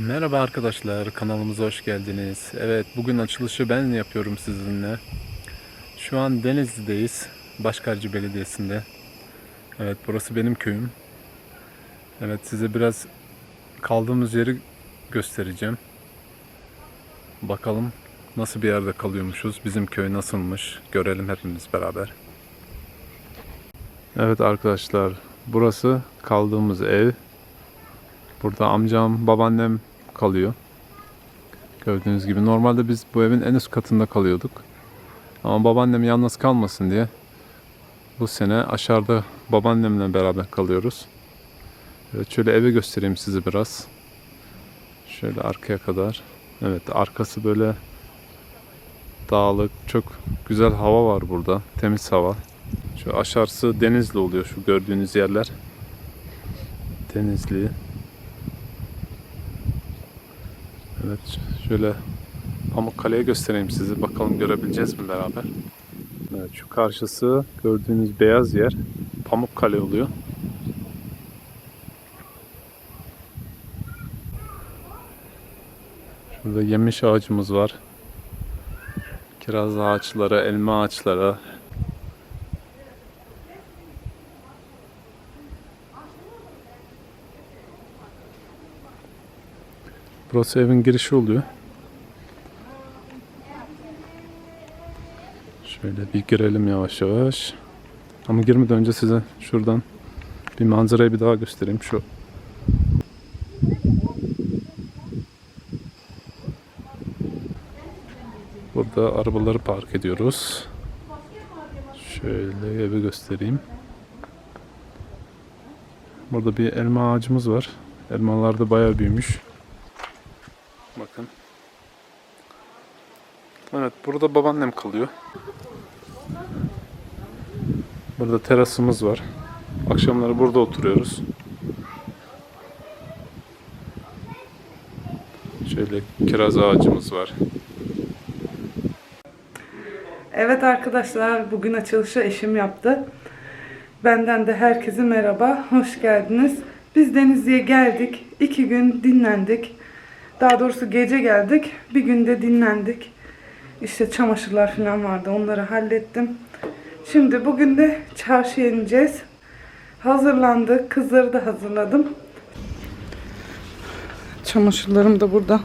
Merhaba arkadaşlar, kanalımıza hoş geldiniz. Evet, bugün açılışı ben yapıyorum sizinle. Şu an Denizli'deyiz, Başkarcı Belediyesi'nde. Evet, burası benim köyüm. Evet, size biraz kaldığımız yeri göstereceğim. Bakalım nasıl bir yerde kalıyormuşuz, bizim köy nasılmış, görelim hepimiz beraber. Evet arkadaşlar, burası kaldığımız ev. Burada amcam, babaannem kalıyor. Gördüğünüz gibi. Normalde biz bu evin en üst katında kalıyorduk. Ama babaannem yalnız kalmasın diye bu sene aşağıda babaannemle beraber kalıyoruz. Evet, şöyle evi göstereyim size biraz. Şöyle arkaya kadar. Evet arkası böyle dağlık. Çok güzel hava var burada. Temiz hava. Şu aşağısı Denizli oluyor şu gördüğünüz yerler. Denizli. Evet şöyle Pamukkale'ye göstereyim sizi. Bakalım görebileceğiz mi beraber? Evet şu karşısı gördüğünüz beyaz yer Pamukkale oluyor. Şurada yemiş ağacımız var. Kiraz ağaçları, elma ağaçları. Burası evin girişi oluyor. Şöyle bir girelim yavaş yavaş. Ama girmeden önce size şuradan bir manzarayı bir daha göstereyim. Şu Burada arabaları park ediyoruz. Şöyle evi göstereyim. Burada bir elma ağacımız var. Elmalar da bayağı büyümüş. Bakın. Evet burada babaannem kalıyor. Burada terasımız var. Akşamları burada oturuyoruz. Şöyle kiraz ağacımız var. Evet arkadaşlar bugün açılışı eşim yaptı. Benden de herkese merhaba. Hoş geldiniz. Biz Denizli'ye geldik. iki gün dinlendik. Daha doğrusu gece geldik. Bir günde dinlendik. İşte çamaşırlar falan vardı. Onları hallettim. Şimdi bugün de çarşıya ineceğiz. Hazırlandık. Kızları da hazırladım. Çamaşırlarım da burada.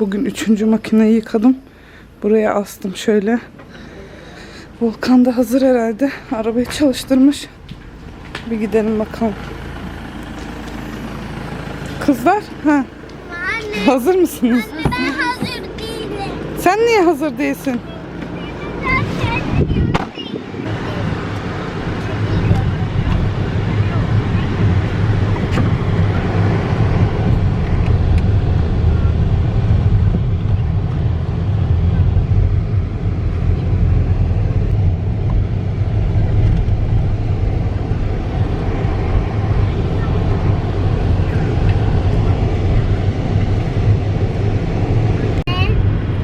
Bugün üçüncü makineyi yıkadım. Buraya astım şöyle. Volkan da hazır herhalde. Arabayı çalıştırmış. Bir gidelim bakalım. Kızlar, ha Anne, hazır mısınız? anne ben. Sen niye hazır değilsin? Ben kendim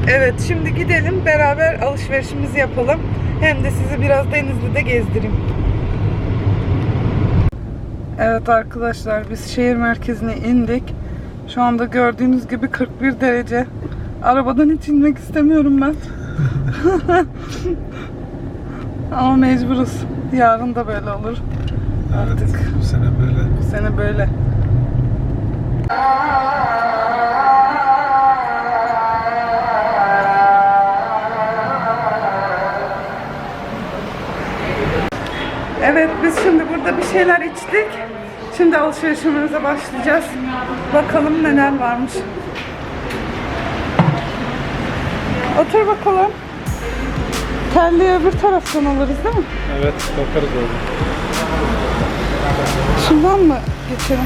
Evet, şimdi gidelim alışverişimizi yapalım. Hem de sizi biraz Denizli'de gezdireyim. Evet arkadaşlar, biz şehir merkezine indik. Şu anda gördüğünüz gibi 41 derece. Arabadan hiç inmek istemiyorum ben. Ama mecburuz. Yarın da böyle olur. Artık bu sene böyle. bu sene böyle. Evet biz şimdi burada bir şeyler içtik. Şimdi alışverişimize başlayacağız. Bakalım neler varmış. Otur bakalım. Terliği öbür taraftan alırız değil mi? Evet bakarız orada. Şundan mı geçelim?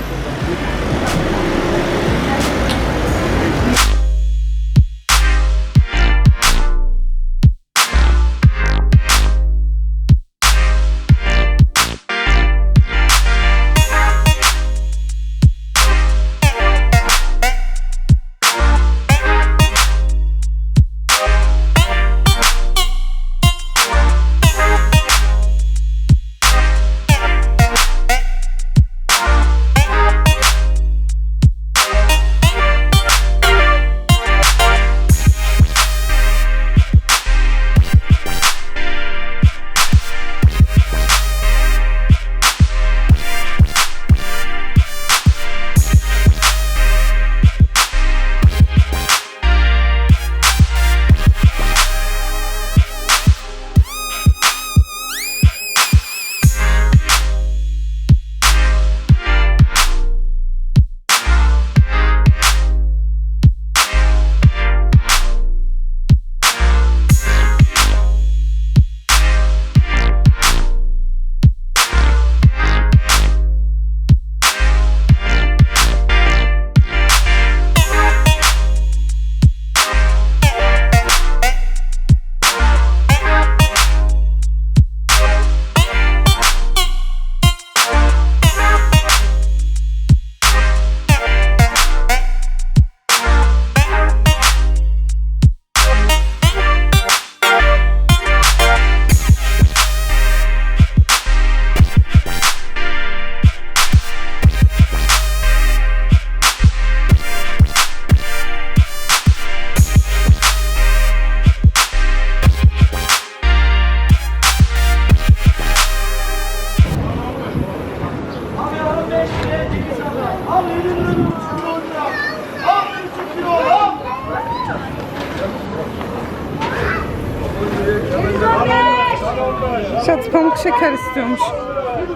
Şeker istiyormuş.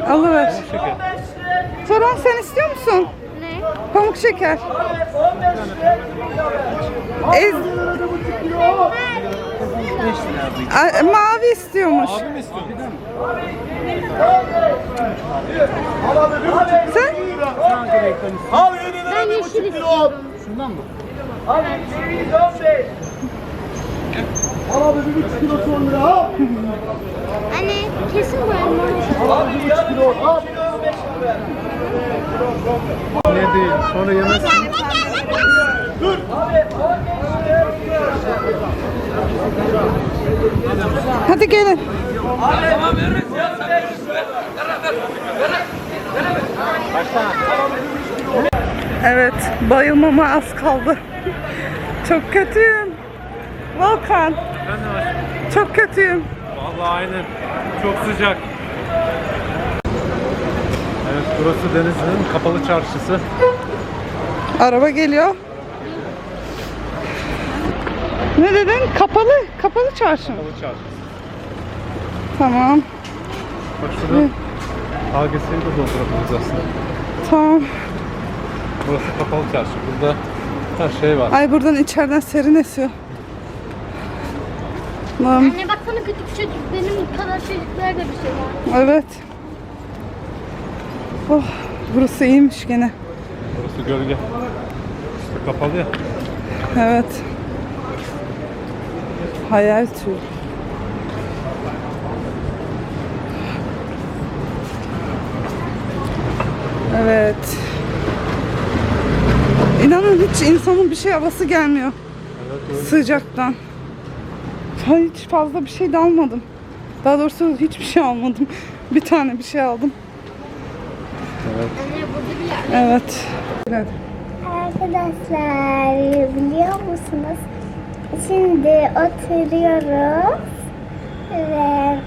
Alıver. Soran sen istiyor musun? Ne? Pamuk şeker. Ez... Ay, mavi istiyormuş. Sen? Ben yeşil istiyorum. Anne kesin buranın Ne değil. Sonra yemezsin. Hadi gelin. Evet, bayılmama az kaldı. Çok kötüyüm. Volkan, çok kötüyüm. Vallahi aynen. Çok sıcak. Evet burası Denizli'nin kapalı çarşısı. Araba geliyor. Ne dedin? Kapalı, kapalı çarşı mı? Kapalı çarşısı. Tamam, Bak şurada AGS'yi de doldurabiliriz aslında. tamam. Burası kapalı çarşı. Burada her şey var. Ay buradan içeriden serin esiyor. Lan, Anne baksana küçük çocuk benim kadar çocuklarda bir şey var. evet. Oh, burası iyiymiş gene. Burası gölge. İşte kapalı ya. Evet. Hayal tüyü. Evet. İnanın hiç insanın bir şey havası gelmiyor. Sıcaktan. Hiç fazla bir şey de almadım. Daha doğrusu hiçbir şey almadım. Bir tane bir şey aldım. Anne burada bir yer. Evet. Evet. Arkadaşlar biliyor musunuz? Şimdi oturuyoruz ve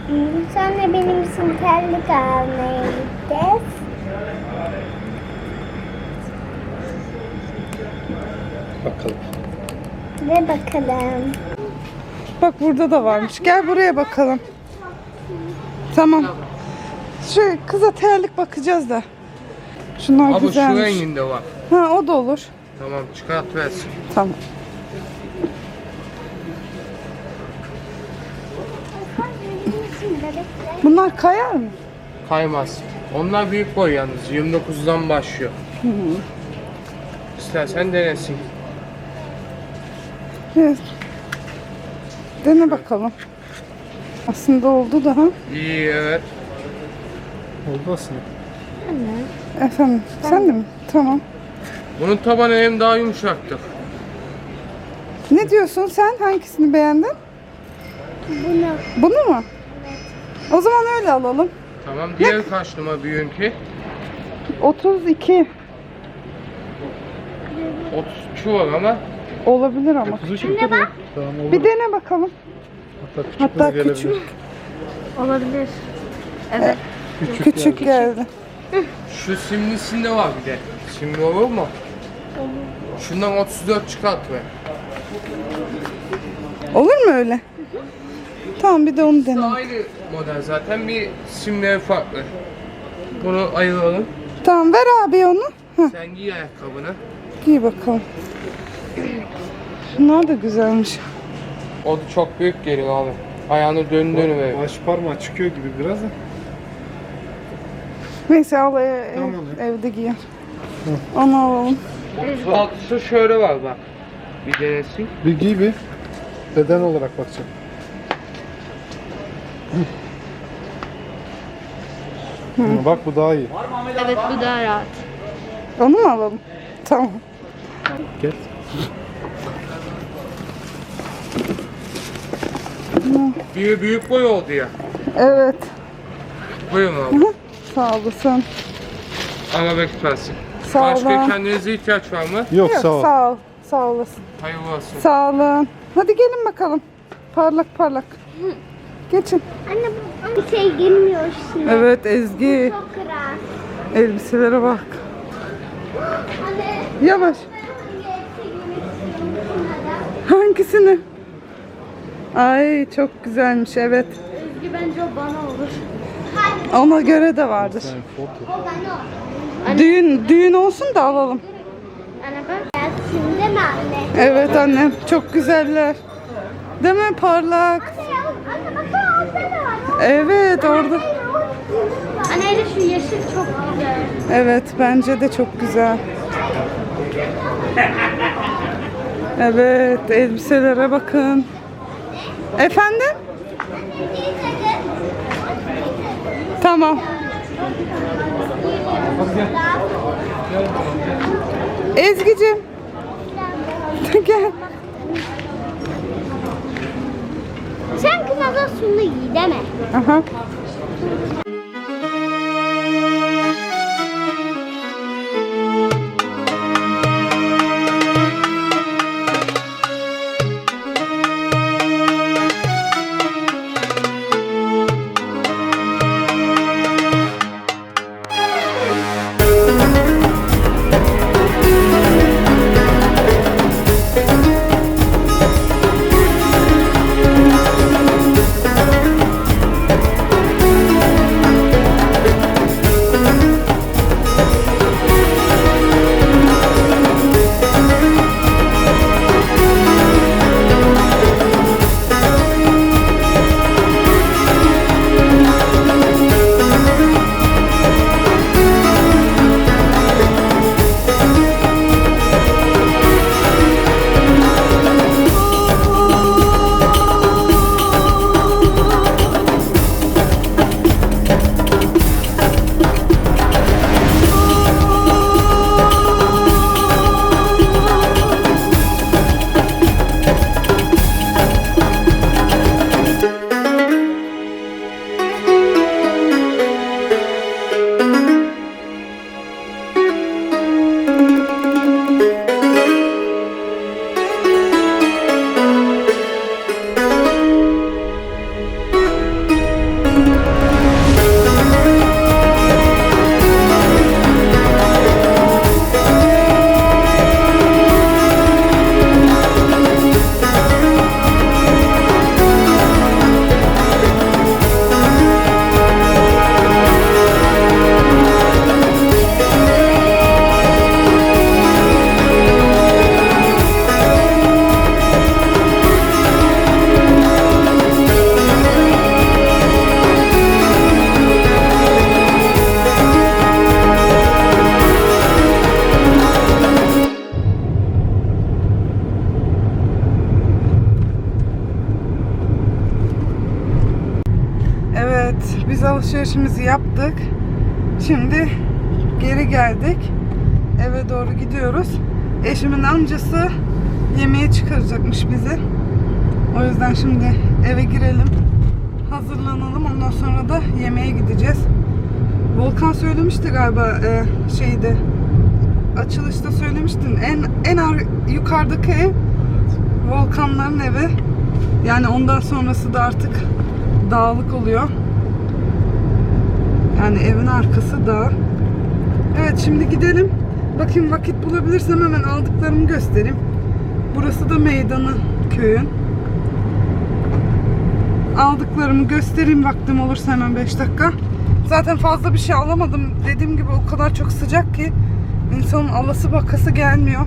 sonra benim için terlik almaya gideceğiz. Bakalım. Ve bakalım. Bak burada da varmış. Gel buraya bakalım. Tamam. Şu kıza terlik bakacağız da. Şunlar Abi şu güzelmiş. renginde var. Ha o da olur. Tamam çıkart versin. Tamam. Bunlar kayar mı? Kaymaz. Onlar büyük boy yalnız. 29'dan başlıyor. İstersen denesin. Evet. Dene bakalım. Aslında oldu da ha. İyi evet. Oldu aslında. Efendim sen de mi? Tamam. Bunun tabanı hem daha yumuşaktır. Ne diyorsun sen? Hangisini beğendin? Bunu. Bunu mu? O zaman öyle alalım. Tamam. Diğer kaç numara büyüğünki? 32 32 var ama. Olabilir ama. Kuzu çıktı mı? Tamam olur. Bir dene bakalım. Hatta küçük Hatta gelebilir. küçük. Olabilir. Küçük, Küçük yani. geldi. Şu simlisinde var bir de. Simli olur mu? Şundan 34 çıkart ver. Olur mu öyle? Tamam bir de onu dene. Aynı model zaten bir simleri farklı. Bunu ayıralım. Tamam ver abi onu. Heh, Sen giy ayakkabını. giy bakalım. Şunlar da güzelmiş. O da çok büyük geliyor abi. Ayağını döndürüver. Baş parmağı çıkıyor gibi biraz da. Neyse al e- Tamam ev- evde giyer. Onu alalım. Altısı şöyle var bak. Bir denesin. Bir giy bir. Beden olarak bakacağım. Hı, Bak bu daha iyi. Evet bu daha rahat. Onu mu alalım? Tamam. Gel. Biri büyük boy oldu ya. Evet. Buyurun abi. Sağ olasın. Araba Express'i. Sağ Başka olun. kendinize ihtiyaç var mı? Yok, Yok, sağ ol. sağ ol. Sağ olasın. Hayırlı olsun. Sağ olun. Hadi gelin bakalım. Parlak parlak. Geçin. Anne bu bir şey girmiyor şimdi. Evet Ezgi. Çok rahat. Elbiselere bak. Anne Yavaş. hangi elbise giymek istiyorsun bunlara? Hangisini? Ay çok güzelmiş evet. Özgü bence o bana olur. Ona göre de vardır. Düğün düğün olsun da alalım. Anne bak. Şimdi mi anne? Evet annem çok güzeller. Değil mi parlak? Evet orada. Anne hele şu yeşil çok güzel. Evet bence de çok güzel. Evet elbiselere bakın. Efendim? Tamam. Ezgi'cim. Gel. Sen kınaza sunu giy deme. Aha. Şimdi geri geldik. Eve doğru gidiyoruz. Eşimin amcası yemeğe çıkaracakmış bizi. O yüzden şimdi eve girelim. Hazırlanalım. Ondan sonra da yemeğe gideceğiz. Volkan söylemişti galiba e, şeyde. Açılışta söylemiştin. En en ar- yukarıdaki ev Volkanların evi. Yani ondan sonrası da artık dağlık oluyor. Yani evin arkası dağ. Evet şimdi gidelim. Bakayım vakit bulabilirsem hemen aldıklarımı göstereyim. Burası da meydanı köyün. Aldıklarımı göstereyim vaktim olursa hemen 5 dakika. Zaten fazla bir şey alamadım. Dediğim gibi o kadar çok sıcak ki insanın alası bakası gelmiyor.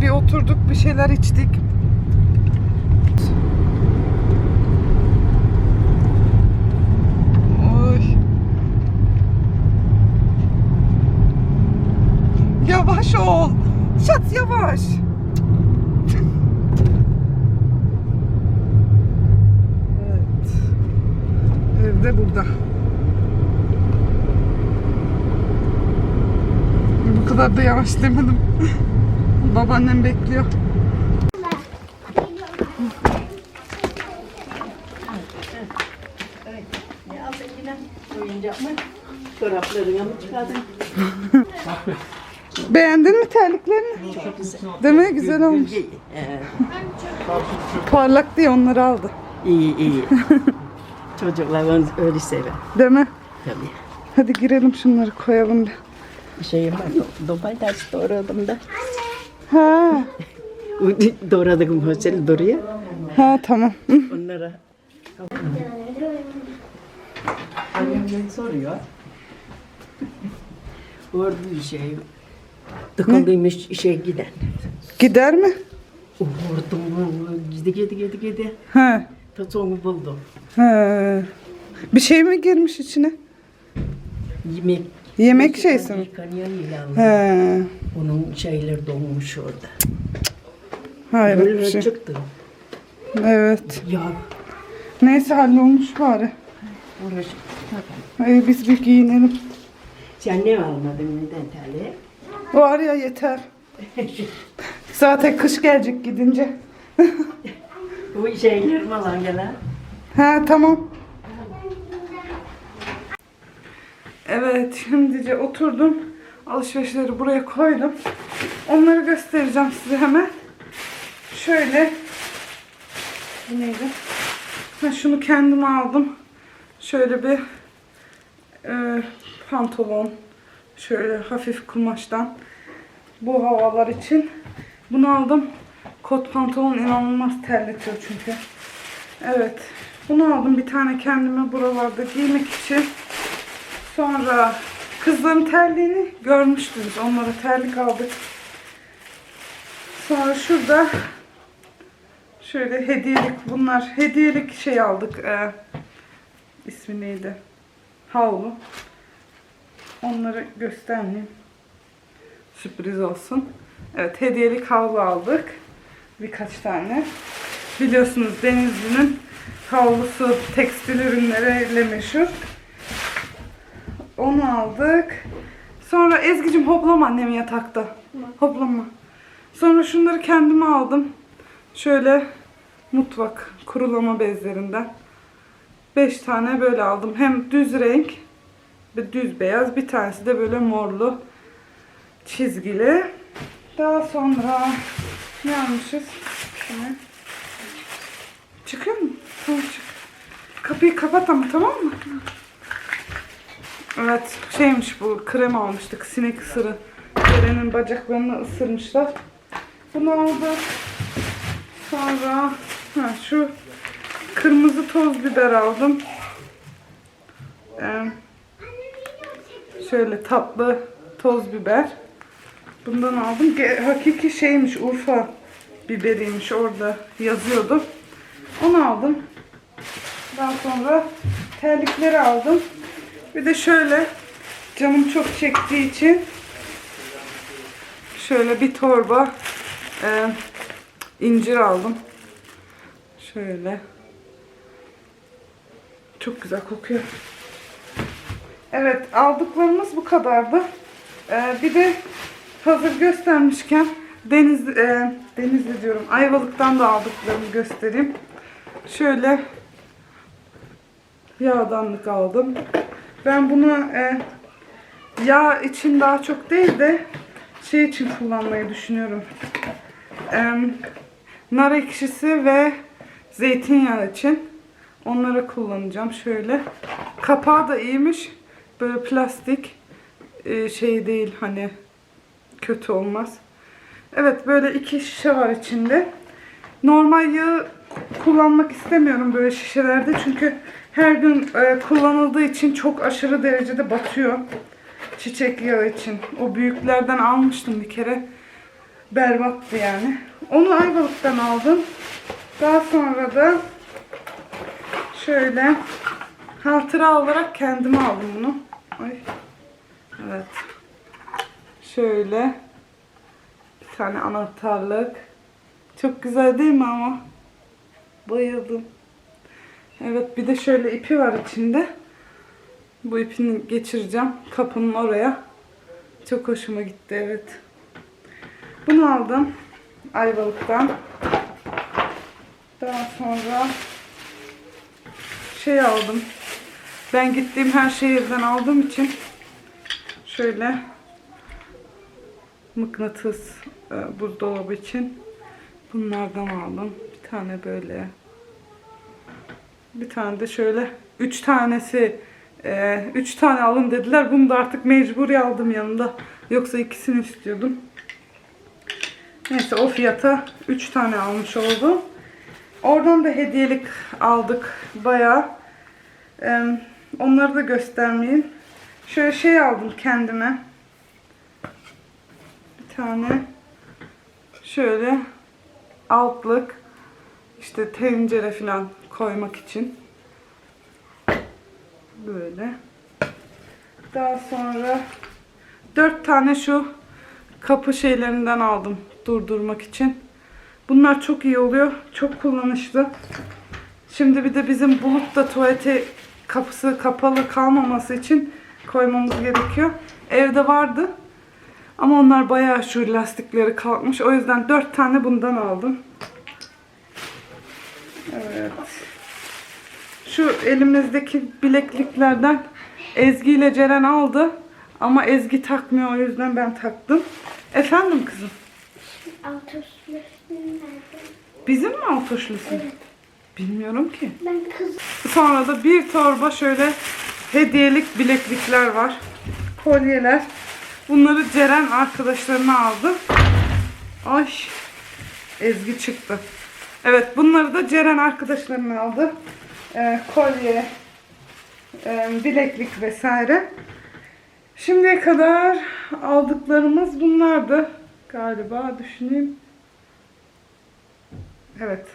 Bir oturduk bir şeyler içtik. Yavaş ol. Şat yavaş. Evet. Evde burada. Bu kadar da yavaş demedim. Babaannem bekliyor. Çoraplarını mı çıkardın? Beğendin mi terliklerini? Değil mi? Güzel olmuş. Ee, Parlak diye onları aldı. iyi iyi. Çocuklar onu öyle sever. Değil mi? Tabii. Hadi girelim şunları koyalım bir. Şeyim var. Domates doğradım da. Ha, Doğradım fasulye duruyor. ha tamam. Hı. Onlara Annemden soruyor. Orada bir şey. Tıkıldıymış işe giden. Gider mi? Vurdum, gidi gidi gidi gidi. He. Ta sonu buldum. He. Bir şey mi girmiş içine? Yemek. Yemek şeysi mi? Yıkanıyor ya. He. Onun şeyler donmuş orada. Hayır bir Böyle şey. çıktı. Evet. Ya Neyse hallolmuş bari. uğraş. Ay, biz bir giyinelim. Sen ne almadın neden tali? Var ya yeter. Zaten kış gelecek gidince. Bu şeyler falan gelen. He tamam. Evet şimdice oturdum. Alışverişleri buraya koydum. Onları göstereceğim size hemen. Şöyle. Bu neydi? Ha, şunu kendim aldım. Şöyle bir e, pantolon. Şöyle hafif kumaştan. Bu havalar için. Bunu aldım. Kot pantolon inanılmaz terletiyor çünkü. Evet. Bunu aldım bir tane kendime buralarda giymek için. Sonra kızların terliğini görmüştünüz. Onlara terlik aldık. Sonra şurada şöyle hediyelik bunlar hediyelik şey aldık. Ee, ismi neydi? Havlu. Onları göstermeyeyim. Sürpriz olsun. Evet hediyelik havlu aldık. Birkaç tane. Biliyorsunuz Denizli'nin havlusu tekstil ürünleriyle meşhur. Onu aldık. Sonra Ezgi'cim hoplama annem yatakta. Hoplama. Sonra şunları kendime aldım. Şöyle mutfak kurulama bezlerinden. 5 tane böyle aldım. Hem düz renk ve düz beyaz. Bir tanesi de böyle morlu çizgili. Daha sonra ne almışız? Şunu. Çıkıyor mu? Tamam çık. Kapıyı kapat ama tamam mı? Evet şeymiş bu krem almıştık sinek ısırı. Ceren'in bacaklarını ısırmışlar. Bunu aldık. Sonra ha, şu kırmızı toz biber aldım. Ee, şöyle tatlı toz biber. Bundan aldım. Hakiki şeymiş Urfa biberiymiş orada yazıyordu. Onu aldım. Daha sonra terlikleri aldım. Bir de şöyle canım çok çektiği için şöyle bir torba e, incir aldım. Şöyle. Çok güzel kokuyor. Evet aldıklarımız bu kadardı. E, bir de hazır göstermişken Deniz, e, Denizli diyorum Ayvalık'tan da aldıklarımı göstereyim. Şöyle yağdanlık aldım. Ben bunu e, yağ için daha çok değil de şey için kullanmayı düşünüyorum. E, nar ekşisi ve zeytinyağı için onları kullanacağım. Şöyle kapağı da iyiymiş. Böyle plastik e, şey değil hani kötü olmaz. Evet böyle iki şişe var içinde. Normal yağı kullanmak istemiyorum böyle şişelerde çünkü her gün e, kullanıldığı için çok aşırı derecede batıyor. Çiçek yağı için. O büyüklerden almıştım bir kere. Berbattı yani. Onu Ayvalık'tan aldım. Daha sonra da şöyle hatıra olarak kendime aldım bunu. Ay. Evet. Şöyle bir tane anahtarlık. Çok güzel değil mi ama? Bayıldım. Evet bir de şöyle ipi var içinde. Bu ipini geçireceğim kapının oraya. Çok hoşuma gitti evet. Bunu aldım Ayvalık'tan. Daha sonra şey aldım. Ben gittiğim her şehirden aldığım için şöyle mıknatıs e, buzdolabı için bunlardan aldım. Bir tane böyle bir tane de şöyle üç tanesi e, üç tane alın dediler. Bunu da artık mecburi aldım yanında. Yoksa ikisini istiyordum. Neyse o fiyata üç tane almış oldum. Oradan da hediyelik aldık bayağı. Onları da göstermeyeyim. Şöyle şey aldım kendime. Bir tane şöyle altlık işte tencere falan koymak için. Böyle. Daha sonra dört tane şu kapı şeylerinden aldım durdurmak için. Bunlar çok iyi oluyor. Çok kullanışlı. Şimdi bir de bizim bulutta tuvalete kapısı kapalı kalmaması için koymamız gerekiyor. Evde vardı. Ama onlar bayağı şu lastikleri kalkmış. O yüzden dört tane bundan aldım. Evet. Şu elimizdeki bilekliklerden Ezgi ile Ceren aldı. Ama Ezgi takmıyor o yüzden ben taktım. Efendim kızım? Nerede? Bizim mi altoşlusun? Evet. Bilmiyorum ki. Ben kız Sonra da bir torba şöyle hediyelik bileklikler var. Kolyeler. Bunları Ceren arkadaşlarına aldı. Ay. Ezgi çıktı. Evet bunları da Ceren arkadaşlarına aldı. Ee, kolye, e, bileklik vesaire. Şimdiye kadar aldıklarımız bunlardı. Galiba düşüneyim. Evet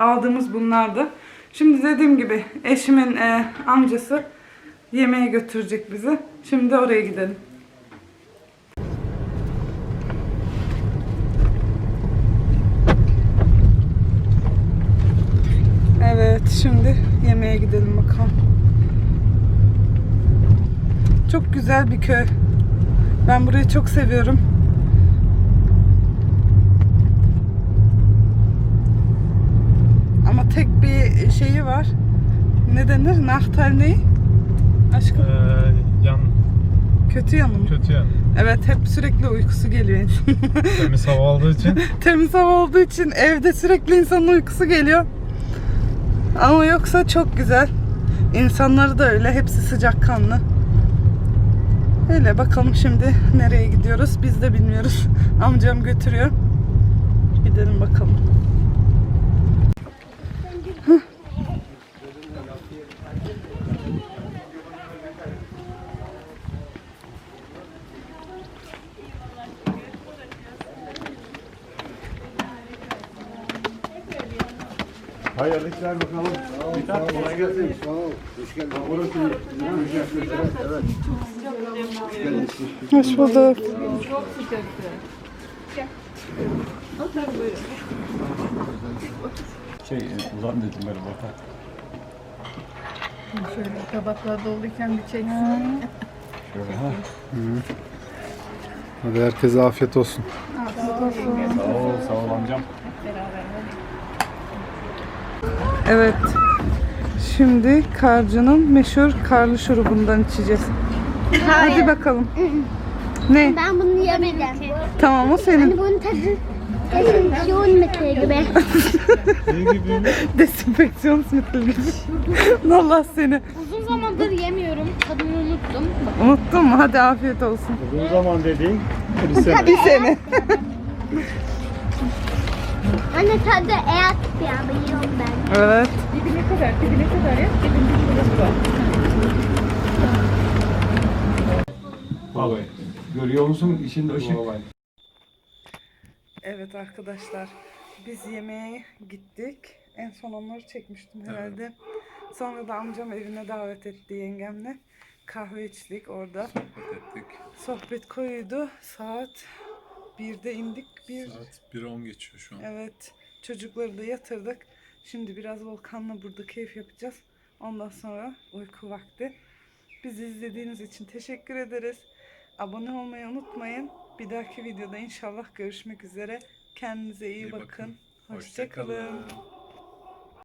aldığımız bunlardı. Şimdi dediğim gibi eşimin e, amcası yemeğe götürecek bizi. Şimdi oraya gidelim. Evet şimdi yemeğe gidelim bakalım. Çok güzel bir köy. Ben burayı çok seviyorum. Ama tek bir şeyi var. Ne denir? Nahtar ne? Aşkım Ee, yan kötü yanı mı? kötü yan. Evet hep sürekli uykusu geliyor insanın. Temiz hava olduğu için. Temiz hava olduğu için evde sürekli insanın uykusu geliyor. Ama yoksa çok güzel. İnsanları da öyle. Hepsi sıcakkanlı. Öyle bakalım şimdi nereye gidiyoruz biz de bilmiyoruz. Amcam götürüyor. Gidelim bakalım. Hayırlı işler bakalım. Bir tane kolay gelsin. Sağ ol. Hoş geldin. Burası Evet. Hoş geldiniz. Hoş bulduk. Şey, uzan dedim benim orta. Şöyle tabaklar doluyken bir çeksin. Şöyle ha. Hadi herkese afiyet olsun. Sağ ol, sağ ol amcam. Evet. Şimdi Karcı'nın meşhur karlı şurubundan içeceğiz. Hadi bakalım. Ne? ben bunu yemedim. Tamam o senin. Hani bunun tadı dezenfeksiyon metre gibi. Desinfeksiyon sütlü gibi. Allah seni. Uzun zamandır yemiyorum. Tadını unuttum. Unuttun mu? Hadi afiyet olsun. Uzun zaman dediğin bir sene. Bir sene. Anne tadı eğer ya bayılıyorum ben. Evet. Dibine kadar, dibine kadar yap. Dibinde şurası. Vallahi. Görüyor musun işin ışık? Evet arkadaşlar. Biz yemeğe gittik. En son onları çekmiştim herhalde. Sonra da amcam evine davet etti yengemle. Kahve içtik orada. ettik. Sohbet koyuydu. Saat 1'de indik. Bir, Saat 1.10 geçiyor şu an. Evet. Çocukları da yatırdık. Şimdi biraz Volkan'la burada keyif yapacağız. Ondan sonra uyku vakti. Bizi izlediğiniz için teşekkür ederiz. Abone olmayı unutmayın. Bir dahaki videoda inşallah görüşmek üzere. Kendinize iyi, İyi bakın. bakın. Hoşçakalın. Hoşça kalın.